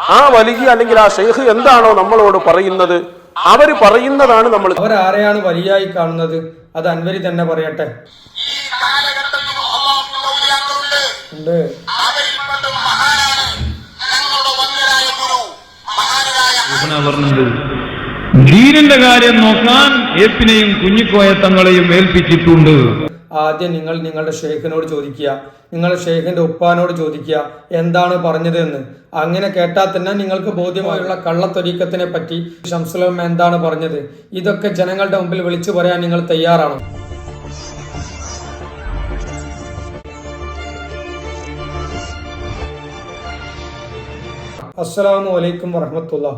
ആ വലിയ അല്ലെങ്കിൽ ആ ഷെയ്ഖ് എന്താണോ നമ്മളോട് പറയുന്നത്? അവർ പറയുന്നതാണ് നമ്മൾ അവരാരെയാണ് വലിയായി കാണുന്നത്? അത് അൻവരി തന്നെ പറയട്ടെ. ഉണ്ട്. പറഞ്ഞത് ദീനിന്റെ കാര്യം നോക്കാൻ ഏപ്പിനെയും കുഞ്ഞിക്കോയ തങ്ങളെയും ഏൽപ്പിച്ചിട്ടുണ്ട്. ആദ്യം നിങ്ങൾ നിങ്ങളുടെ ഷെയ്ഖിനോട് ചോദിക്കുക നിങ്ങളുടെ ഷെയ്ഖിന്റെ ഉപ്പാനോട് ചോദിക്കുക എന്താണ് പറഞ്ഞതെന്ന്. അങ്ങനെ കേട്ടാൽ തന്നെ നിങ്ങൾക്ക് ബോധ്യമായുള്ള കള്ളത്തൊരീക്കത്തിനെ പറ്റി ഷംസുലം എന്താണ് പറഞ്ഞത്. ഇതൊക്കെ ജനങ്ങളുടെ മുമ്പിൽ വിളിച്ചു പറയാൻ നിങ്ങൾ തയ്യാറാണോ? അസ്സലാമു അലൈക്കും വറഹമത്തുള്ള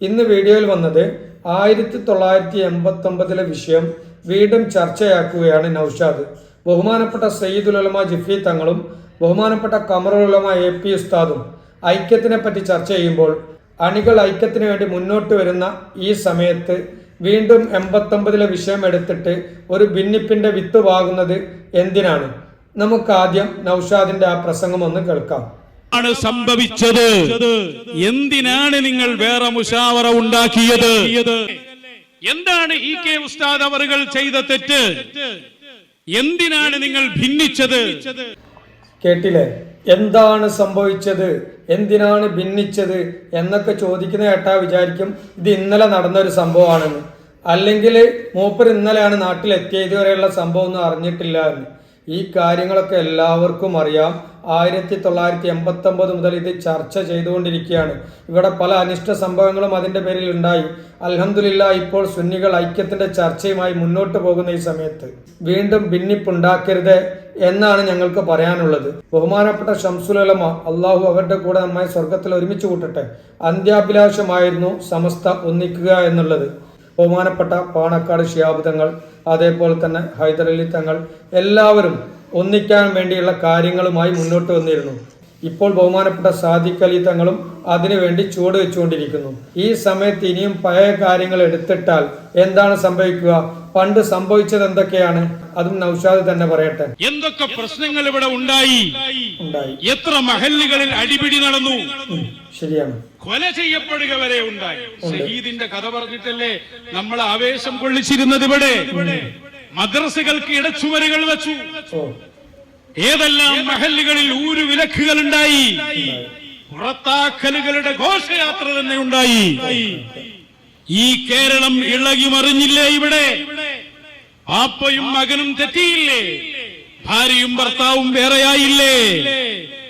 ഇന്ന് വീഡിയോയിൽ വന്നത് ആയിരത്തി തൊള്ളായിരത്തി എൺപത്തി ഒമ്പതിലെ വിഷയം വീണ്ടും ചർച്ചയാക്കുകയാണ് നൌഷാദ്. ബഹുമാനപ്പെട്ട സയ്യിദുൽ ഉലമ ജിഫി തങ്ങളും ബഹുമാനപ്പെട്ട കമറുൽ എ പി ഉസ്താദും ഐക്യത്തിനെ പറ്റി ചർച്ച ചെയ്യുമ്പോൾ അണികൾ ഐക്യത്തിന് വേണ്ടി മുന്നോട്ട് വരുന്ന ഈ സമയത്ത് വീണ്ടും എൺപത്തൊമ്പതിലെ വിഷയം എടുത്തിട്ട് ഒരു ഭിന്നിപ്പിന്റെ വിത്ത് വാകുന്നത് എന്തിനാണ്? നമുക്കാദ്യം നൌഷാദിന്റെ ആ പ്രസംഗം ഒന്ന് കേൾക്കാം. ആണ് സംഭവിച്ചത്. എന്തിനാണ് നിങ്ങൾ വേറെ മുഷാവറ ഉണ്ടാക്കിയത്? എന്താണ് ഇ കെ ഉസ്താദ് അവറുകൾ ചെയ്ത തെറ്റ്? എന്തിനാണ് നിങ്ങൾ ഭിന്നിച്ചത്? കേട്ടില്ലേ? എന്താണ് സംഭവിച്ചത്? എന്തിനാണ് ഭിന്നിച്ചത്? എന്നൊക്കെ ചോദിക്കുന്ന കേട്ടാ വിചാരിക്കും ഇത് ഇന്നലെ നടന്ന ഒരു സംഭവമാണെന്ന്. അല്ലെങ്കിൽ മൂപ്പർ ഇന്നലെയാണ് നാട്ടിലെത്തിയ ഇതുവരെയുള്ള സംഭവം ഒന്നും അറിഞ്ഞിട്ടില്ല എന്ന്. ഈ കാര്യങ്ങളൊക്കെ എല്ലാവർക്കും അറിയാം. ആയിരത്തി തൊള്ളായിരത്തി എൺപത്തി ഒമ്പത് മുതൽ ഇത് ചർച്ച ചെയ്തുകൊണ്ടിരിക്കുകയാണ്. ഇവിടെ പല അനിഷ്ട സംഭവങ്ങളും അതിന്റെ പേരിൽ ഉണ്ടായി. അൽഹംദുലില്ല ഇപ്പോൾ സുന്നികൾ ഐക്യത്തിന്റെ ചർച്ചയുമായി മുന്നോട്ട് പോകുന്ന ഈ സമയത്ത്. വീണ്ടും ഭിന്നിപ്പുണ്ടാക്കരുത് എന്നാണ് ഞങ്ങൾക്ക് പറയാനുള്ളത്. ബഹുമാനപ്പെട്ട ഷംസുലമ അള്ളാഹു അവരുടെ കൂടെ നമ്മെ സ്വർഗത്തിൽ ഒരുമിച്ച് കൂട്ടട്ടെ. അന്ത്യാഭിലാഷമായിരുന്നു സമസ്ത ഒന്നിക്കുക എന്നുള്ളത്. ബഹുമാനപ്പെട്ട പാണക്കാട് ഷിയാബ് തങ്ങൾ അതേപോലെ തന്നെ ഹൈദരലി തങ്ങൾ എല്ലാവരും ഒന്നിക്കാൻ വേണ്ടിയുള്ള കാര്യങ്ങളുമായി മുന്നോട്ട് വന്നിരുന്നു. ഇപ്പോൾ ബഹുമാനപ്പെട്ട സാദിഖ് അലി തങ്ങളും അതിനുവേണ്ടി ചുവട് വെച്ചുകൊണ്ടിരിക്കുന്നു. ഈ സമയത്ത് ഇനിയും പഴയ കാര്യങ്ങൾ എടുത്തിട്ടാൽ എന്താണ് സംഭവിക്കുക? പണ്ട് സംഭവിച്ചത് എന്തൊക്കെയാണ്? അതും നൌഷാദ് തന്നെ പറയട്ടെ. എന്തൊക്കെ പ്രശ്നങ്ങൾ ഇവിടെ ഉണ്ടായി? ഉണ്ടായി. എത്ര മഹല്ലുകളിൽ അടിപിടി നടന്നു? ശരിയാണ്. കൊല ചെയ്യപ്പെടുക വരെ ഉണ്ടായി. ഷഹീദിന്റെ കഥ പറഞ്ഞിട്ടല്ലേ നമ്മൾ ആവേശം കൊള്ളിച്ചിരുന്നത് ഇവിടെ? മദ്രസകൾക്ക് ഇടച്ചുമരുകൾ വെച്ചു. ഏതെല്ലാം മഹല്ലുകളിൽ ഊരു വിലക്കുകൾ ഉണ്ടായി? പുറത്താക്കലുകളുടെ ഘോഷയാത്ര തന്നെ ഉണ്ടായി. ഈ കേരളം ഇളകി മറിഞ്ഞില്ലേ ഇവിടെ? പാപ്പയും മകനും തെറ്റിയില്ലേ? ഭാര്യയും ഭർത്താവും വേറെയായില്ലേ?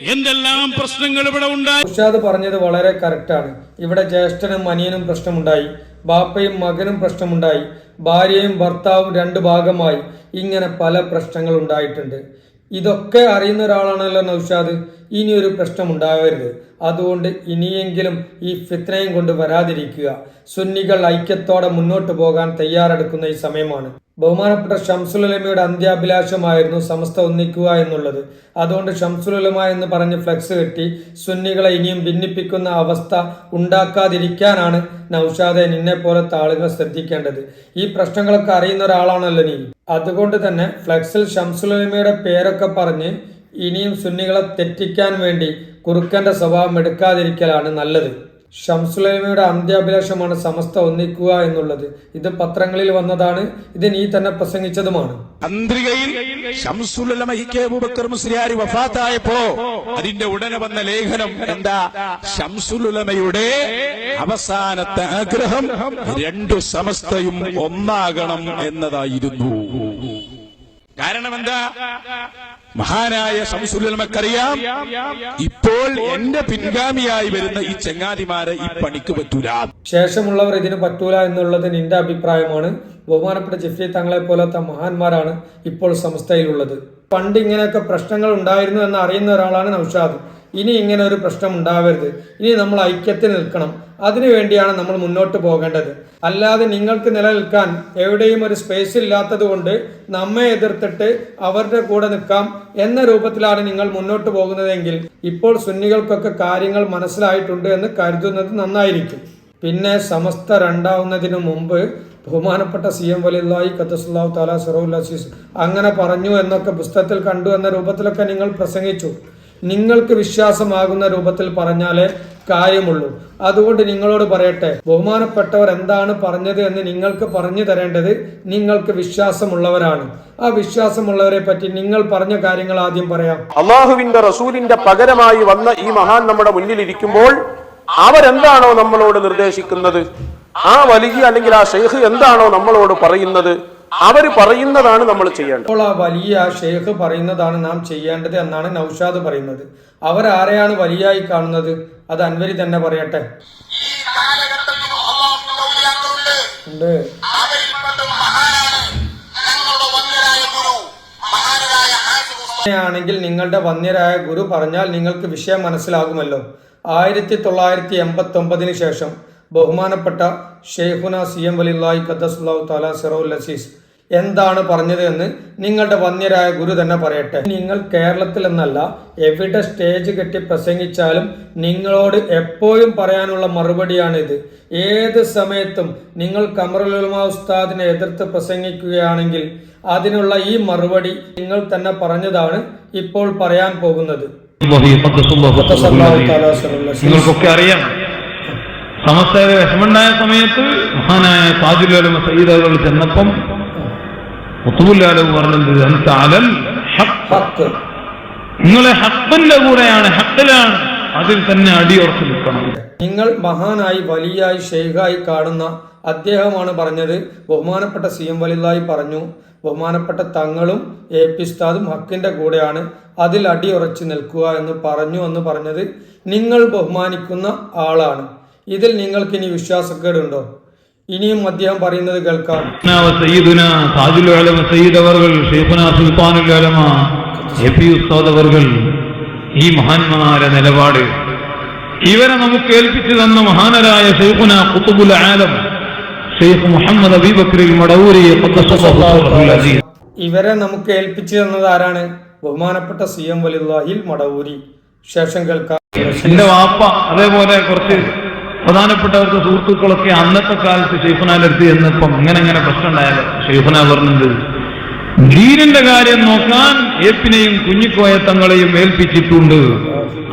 എന്തെല്ലാം പ്രശ്നങ്ങൾ ഇവിടെ ഉണ്ടായി? ഉഷാദ് പറഞ്ഞത് വളരെ കറക്റ്റാണ് ഇവിടെ ജ്യേഷ്ഠനും അനിയനും പ്രശ്നമുണ്ടായി. ബാപ്പയും മകനും പ്രശ്നമുണ്ടായി. ഭാര്യയും ഭർത്താവും രണ്ട് ഭാഗമായി. ഇങ്ങനെ പല പ്രശ്നങ്ങൾ ഉണ്ടായിട്ടുണ്ട്. ഇതൊക്കെ അറിയുന്ന ഒരാളാണല്ലോ നൗഷാദ്. ഇനി ഒരു പ്രശ്നം ഉണ്ടാവരുത് അതുകൊണ്ട് ഇനിയെങ്കിലും ഈ ഫിത്നയും കൊണ്ട് വരാതിരിക്കുക. സുന്നികൾ ഐക്യത്തോടെ മുന്നോട്ട് പോകാൻ തയ്യാറെടുക്കുന്ന ഈ സമയമാണ്. ബഹുമാനപ്പെട്ട ഷംസുലമയുടെ അന്ത്യാഭിലാഷമായിരുന്നു സമസ്ത ഒന്നിക്കുക എന്നുള്ളത്. അതുകൊണ്ട് ഷംസുലമ എന്ന് പറഞ്ഞ് ഫ്ലെക്സ് കെട്ടി സുന്നികളെ ഇനിയും ഭിന്നിപ്പിക്കുന്ന അവസ്ഥ ഉണ്ടാക്കാതിരിക്കാനാണ് നൌഷാദെ നിന്നെ പോലത്തെ ആളുകൾ ശ്രദ്ധിക്കേണ്ടത്. ഈ പ്രശ്നങ്ങളൊക്കെ അറിയുന്ന ഒരാളാണല്ലോ നീ. അതുകൊണ്ട് തന്നെ ഫ്ലെക്സിൽ ഷംസുലമയുടെ പേരൊക്കെ പറഞ്ഞ് ഇനിയും സുന്നികളെ തെറ്റിക്കാൻ വേണ്ടി കുറുക്കന്റെ സ്വഭാവം എടുക്കാതിരിക്കലാണ് നല്ലത്. ഷംസുലൈമയുടെ അന്ത്യാഭിലാഷമാണ് സമസ്ത ഒന്നിക്കുക എന്നുള്ളത്. ഇത് പത്രങ്ങളിൽ വന്നതാണ്. ഇത് നീ തന്നെ പ്രസംഗിച്ചതുമാണ്. അതിന്റെ ഉടനെ വന്ന ലേഖനം എന്താ? ഷംസുലുലമയുടെ അവസാനത്തെ ആഗ്രഹം രണ്ടു സമസ്തയും ഒന്നാകണം എന്നതായിരുന്നു. കാരണം എന്താ? മഹാനായ ഷംസുലുലമക്കറിയാം ഇപ്പോൾ എന്റെ പിൻഗാമിയായി വരുന്ന ഈ ചെങ്ങാതിമാരെ ഈ പണിക്ക് പറ്റൂല. ശേഷമുള്ളവർ ഇതിന് പറ്റൂല എന്നുള്ളത് നിന്റെ അഭിപ്രായമാണ്. ബഹുമാനപ്പെട്ട ജിഫ്രി തങ്ങളെ പോലത്തെ മഹാന്മാരാണ് ഇപ്പോൾ സംസ്ഥയിലുള്ളത് പണ്ട് ഇങ്ങനെയൊക്കെ പ്രശ്നങ്ങൾ ഉണ്ടായിരുന്നു എന്ന് അറിയുന്ന ഒരാളാണ് നൌഷാദ്. ഇനി ഇങ്ങനെ ഒരു പ്രശ്നം ഉണ്ടാവരുത്. ഇനി നമ്മൾ ഐക്യത്തിൽ നിൽക്കണം. അതിനു വേണ്ടിയാണ് നമ്മൾ മുന്നോട്ട് പോകേണ്ടത്. അല്ലാതെ നിങ്ങൾക്ക് നിലനിൽക്കാൻ എവിടെയും ഒരു സ്പേസ് ഇല്ലാത്തത് കൊണ്ട് നമ്മെ എതിർത്തിട്ട് അവരുടെ കൂടെ നിൽക്കാം എന്ന രൂപത്തിലാണ് നിങ്ങൾ മുന്നോട്ട് പോകുന്നതെങ്കിൽ ഇപ്പോൾ സുന്നികൾക്കൊക്കെ കാര്യങ്ങൾ മനസ്സിലായിട്ടുണ്ട് എന്ന് കരുതുന്നത് നന്നായിരിക്കും. പിന്നെ സമസ്ത രണ്ടാവുന്നതിനു മുമ്പ് ബഹുമാനപ്പെട്ട സി എം വലിയ ഖത്തസുല്ലാഹു താല സറോൽ അങ്ങനെ പറഞ്ഞു എന്നൊക്കെ പുസ്തകത്തിൽ കണ്ടു എന്ന രൂപത്തിലൊക്കെ നിങ്ങൾ പ്രസംഗിച്ചു. നിങ്ങൾക്ക് വിശ്വാസമാകുന്ന രൂപത്തിൽ പറഞ്ഞാലേ കാര്യമുള്ളൂ. അതുകൊണ്ട് നിങ്ങളോട് പറയട്ടെ ബഹുമാനപ്പെട്ടവർ എന്താണ് പറഞ്ഞത് എന്ന് നിങ്ങൾക്ക് പറഞ്ഞു തരേണ്ടത് നിങ്ങൾക്ക് വിശ്വാസമുള്ളവരാണ്. ആ വിശ്വാസമുള്ളവരെ പറ്റി നിങ്ങൾ പറഞ്ഞ കാര്യങ്ങൾ ആദ്യം പറയാം. അള്ളാഹുവിന്റെ റസൂലിന്റെ പകരമായി വന്ന ഈ മഹാൻ നമ്മുടെ മുന്നിൽ ഇരിക്കുമ്പോൾ അവരെന്താണോ നമ്മളോട് നിർദ്ദേശിക്കുന്നത്? ആ വലിയ അല്ലെങ്കിൽ ആ ഷെയ്ഖ് എന്താണോ നമ്മളോട് പറയുന്നത്? അവർ പറയുന്നതാണ് നമ്മൾ ചെയ്യേണ്ടത്. അപ്പോൾ ആ വലിയ ഷെയ്ഖ് പറയുന്നതാണ് നാം ചെയ്യേണ്ടത് എന്നാണ് നൌഷാദ് പറയുന്നത്. അവർ ആരെയാണ് വലിയായി കാണുന്നത്? അത് അൻവരി തന്നെ പറയട്ടെ. ണെങ്കിൽ ഉണ്ട്. ഉസ്താദ്. നിങ്ങളുടെ വന്യരായ ഗുരു പറഞ്ഞാൽ നിങ്ങൾക്ക് വിഷയം മനസ്സിലാകുമല്ലോ. ആയിരത്തി തൊള്ളായിരത്തി എൺപത്തി ഒമ്പതിന് ശേഷം ബഹുമാനപ്പെട്ട ഷെയ്ഖുന സി എം വലില്ലായി ഖദ്ദസുല്ലാഹു താല സിറോൽ എന്താണ് പറഞ്ഞത് എന്ന് നിങ്ങളുടെ വന്യരായ ഗുരു തന്നെ പറയട്ടെ. നിങ്ങൾ കേരളത്തിൽ എന്നല്ല എവിടെ സ്റ്റേജ് കെട്ടി പ്രസംഗിച്ചാലും നിങ്ങളോട് എപ്പോഴും പറയാനുള്ള മറുപടിയാണ് ഇത് ഏത് സമയത്തും നിങ്ങൾ കമറുലുമാ ഉസ്താദിനെ എതിർത്ത് പ്രസംഗിക്കുകയാണെങ്കിൽ അതിനുള്ള ഈ മറുപടി നിങ്ങൾ തന്നെ പറഞ്ഞതാണ് ഇപ്പോൾ പറയാൻ പോകുന്നത്. നിങ്ങൾക്കൊക്കെ സമസ്തയുടെ വിഷമുണ്ടായ സമയത്ത് മഹാനായ താജുലോലമ സയ്യിദുകൾ ചെന്നപ്പം മുത്തുബുല്ലാലവ് പറഞ്ഞത്. ഹക്ക് നിങ്ങളെ ഹക്കിന്റെ കൂടെയാണ് ഹക്കിലാണ് അതിൽ തന്നെ അടിയുറച്ചു നിൽക്കണം. നിങ്ങൾ മഹാനായി വലിയായി ഷെയ്ഖായി കാണുന്ന അദ്ദേഹമാണ് പറഞ്ഞത്. ബഹുമാനപ്പെട്ട സി എം വലിലായി പറഞ്ഞു. ബഹുമാനപ്പെട്ട തങ്ങളും എ പി ഉസ്താദും ഹക്കിന്റെ കൂടെയാണ് അതിൽ അടിയുറച്ചു നിൽക്കുക എന്ന് പറഞ്ഞു എന്ന് പറഞ്ഞത് നിങ്ങൾ ബഹുമാനിക്കുന്ന ആളാണ്. ഇതിൽ നിങ്ങൾക്ക് ഇനി വിശ്വാസക്കേടുണ്ടോ? ഇനിയും അദ്ദേഹം പറയുന്നത് കേൾക്കാം. ഈ മഹാന്മാരെ നിലപാട്. ഇവരെ നമുക്ക് ഏൽപ്പിച്ചു തന്ന മഹാനരായ ഷെയ്ഖുന കുത്തുബുൽ ആലം ഷെയ്ഖ് മുഹമ്മദ് അബീബക്രിൽ മടവൂരി ഇവരെ നമുക്ക് ഏൽപ്പിച്ചു തന്നത് ആരാണ്? ബഹുമാനപ്പെട്ട സി എം വലില്ലാഹിൽ മടവൂരി. ശേഷം കേൾക്കാം. എന്റെ വാപ്പ അതേപോലെ കുറച്ച് പ്രധാനപ്പെട്ടവർക്ക് സുഹൃത്തുക്കളൊക്കെ അന്നത്തെ കാലത്ത് ഷെയ്ഫുനാലെടുത്ത് ചെന്നപ്പം ഇങ്ങനെ ഇങ്ങനെ പ്രശ്നം ഉണ്ടായത് ഷെയ്ഫുന പറഞ്ഞത് ദീനിന്റെ കാര്യം നോക്കാൻ ഏപ്പിനെയും കുഞ്ഞിക്കോയത്തങ്ങളെയും ഏൽപ്പിച്ചിട്ടുണ്ട്.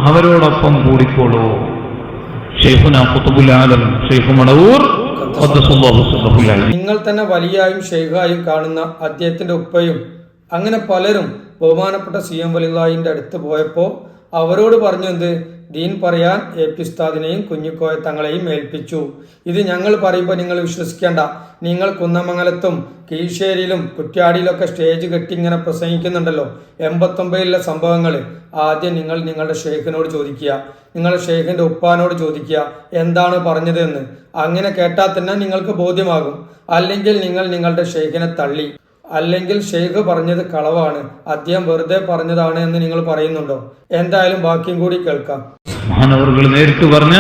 അവരോടൊപ്പം കൂടിക്കോളൂ. നിങ്ങൾ തന്നെ വലിയായും ഷെയ്ഖായും കാണുന്ന അദ്ദേഹത്തിന്റെ ഉപ്പയും അങ്ങനെ പലരും ബഹുമാനപ്പെട്ട സി എം വലിയ അടുത്ത് പോയപ്പോൾ അവരോട് പറഞ്ഞു എന്ത്? ദീൻ പറയാൻ എ പി ഉസ്താദിനെയും കുഞ്ഞിക്കോയ തങ്ങളെയും ഏൽപ്പിച്ചു. ഇത് ഞങ്ങൾ പറയുമ്പോൾ നിങ്ങൾ വിശ്വസിക്കേണ്ട. നിങ്ങൾ കുന്നമംഗലത്തും കീഴ്ശ്ശേരിയിലും കുറ്റ്യാടിയിലൊക്കെ സ്റ്റേജ് കെട്ടി ഇങ്ങനെ പ്രസംഗിക്കുന്നുണ്ടല്ലോ. എൺപത്തൊമ്പതിലെ സംഭവങ്ങൾ ആദ്യം നിങ്ങൾ നിങ്ങളുടെ ഷെയ്ഖിനോട് ചോദിക്കുക. നിങ്ങളുടെ ഷെയ്ഖിന്റെ ഉപ്പാനോട് ചോദിക്കുക എന്താണ് പറഞ്ഞതെന്ന്. അങ്ങനെ കേട്ടാൽ തന്നെ നിങ്ങൾക്ക് ബോധ്യമാകും. അല്ലെങ്കിൽ നിങ്ങൾ നിങ്ങളുടെ ഷെയ്ഖിനെ തള്ളി. അല്ലെങ്കിൽ ഷെയ്ഖ് പറഞ്ഞത് കളവാണ് അദ്ദേഹം വെറുതെ പറഞ്ഞതാണ് എന്ന് നിങ്ങൾ പറയുന്നുണ്ടോ? എന്തായാലും ബാക്കിയും കൂടി കേൾക്കാം. മഹാനവറുകൾ നേരിട്ട് പറഞ്ഞ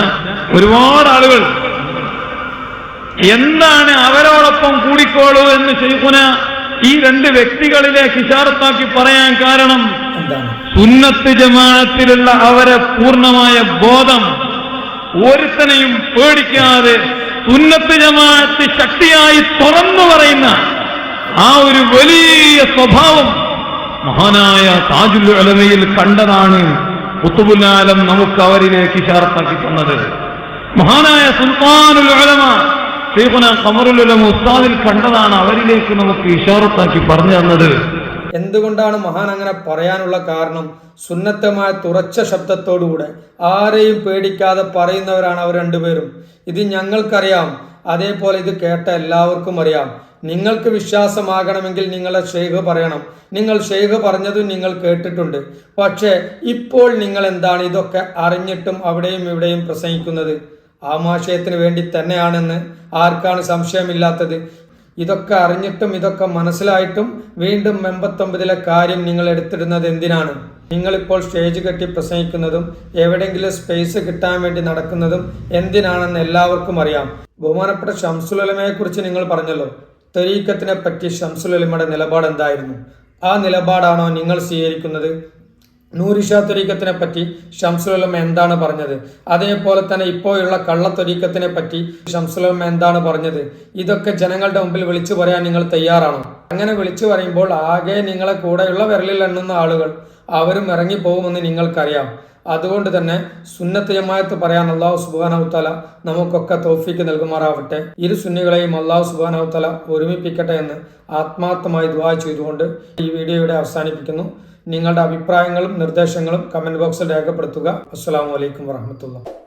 ഒരുപാട് ആളുകൾ എന്താണ് അവരോടൊപ്പം കൂടിക്കോളൂ എന്ന് ഷെയ്ഖുന ഈ രണ്ട് വ്യക്തികളിലെ കിഷാർത്താക്കി പറയാൻ കാരണം? എന്താണ്? സുന്നത്ത് ജമാഅത്തിലുള്ള അവരെ പൂർണമായ ബോധം ഒരുത്തനെയും പേടിക്കാതെ സുന്നത്ത് ജമാഅത്ത് ശക്തിയായി തുറന്നു പറയുന്ന ആ ഒരു വലിയ സ്വഭാവം മഹാനായ താജുൽ അലമയിൽ കണ്ടതാണ് കുത്തുബുലാലം നമുക്ക് അവരിലേക്ക് ഇഷാർത്താക്കി തന്നത്. മഹാനായ സുൽത്താനുൽ ഉലമ ശ്രീപുന ഖമറുൽ ഉസ്താദിൽ കണ്ടതാണ് അവരിലേക്ക് നമുക്ക് ഇഷാറത്താക്കി പറഞ്ഞു തന്നത്. എന്തുകൊണ്ടാണ് മഹാൻ അങ്ങനെ പറയാനുള്ള കാരണം? സുന്നത്തമായ തുറച്ച ശബ്ദത്തോടുകൂടെ ആരെയും പേടിക്കാതെ പറയുന്നവരാണ് അവർ രണ്ടുപേരും. ഇത് ഞങ്ങൾക്കറിയാം. അതേപോലെ ഇത് കേട്ട എല്ലാവർക്കും അറിയാം. നിങ്ങൾക്ക് വിശ്വാസമാകണമെങ്കിൽ നിങ്ങളെ ഷെയ്ഖ് പറയണം. നിങ്ങൾ ഷെയ്ഖ് പറഞ്ഞതും നിങ്ങൾ കേട്ടിട്ടുണ്ട്. പക്ഷേ ഇപ്പോൾ നിങ്ങൾ എന്താണ് ഇതൊക്കെ അറിഞ്ഞിട്ടും അവിടെയും ഇവിടെയും പ്രസംഗിക്കുന്നത്? ആമാശയത്തിന് വേണ്ടി തന്നെയാണെന്ന് ആർക്കാണ് സംശയമില്ലാത്തത്? ഇതൊക്കെ അറിഞ്ഞിട്ടും ഇതൊക്കെ മനസ്സിലായിട്ടും വീണ്ടും എൺപത്തൊമ്പതിലെ കാര്യം നിങ്ങൾ എടുത്തിടുന്നത് എന്തിനാണ്? നിങ്ങളിപ്പോൾ സ്റ്റേജ് കെട്ടി പ്രസംഗിക്കുന്നതും എവിടെയെങ്കിലും സ്പേസ് കിട്ടാൻ വേണ്ടി നടക്കുന്നതും എന്തിനാണെന്ന് എല്ലാവർക്കും അറിയാം. ബഹുമാനപ്പെട്ട ഷംസുലമയെ കുറിച്ച് നിങ്ങൾ പറഞ്ഞല്ലോ. തെരീക്കത്തിനെ പറ്റി ഷംസുലമയുടെ നിലപാട് എന്തായിരുന്നു ആ നിലപാടാണോ നിങ്ങൾ സ്വീകരിക്കുന്നത്? നൂരിഷ ത്വരീക്കത്തിനെ പറ്റി ഷംസുലമ എന്താണ് പറഞ്ഞത്? അതേപോലെ തന്നെ ഇപ്പോഴുള്ള കള്ളത്തൊരീക്കത്തിനെ പറ്റി ഷംസുലമ എന്താണ് പറഞ്ഞത്? ഇതൊക്കെ ജനങ്ങളുടെ മുമ്പിൽ വിളിച്ചു പറയാൻ നിങ്ങൾ തയ്യാറാണോ? അങ്ങനെ വിളിച്ചു പറയുമ്പോൾ ആകെ നിങ്ങളെ കൂടെയുള്ള വിരലിൽ എണ്ണുന്ന ആളുകൾ അവരും ഇറങ്ങിപ്പോകുമെന്ന് നിങ്ങൾക്കറിയാം. അതുകൊണ്ട് തന്നെ സുന്നത്ത് ജമായത്ത് പറയാൻ അള്ളാഹു സുബാനവുത്തല നമുക്കൊക്കെ തോഫിക്ക് നൽകുമാറാവട്ടെ. ഇരു സുന്നികളെയും അള്ളാഹു സുബാനവുത്തല ഒരുമിപ്പിക്കട്ടെ എന്ന് ആത്മാർത്ഥമായി ദുവാ ചെയ്തുകൊണ്ട് ഈ വീഡിയോയുടെ അവസാനിപ്പിക്കുന്നു. നിങ്ങളുടെ അഭിപ്രായങ്ങളും നിർദ്ദേശങ്ങളും കമന്റ് ബോക്സിൽ രേഖപ്പെടുത്തുക. അസ്സാം വലൈക്കും വാഹമത്തുള്ള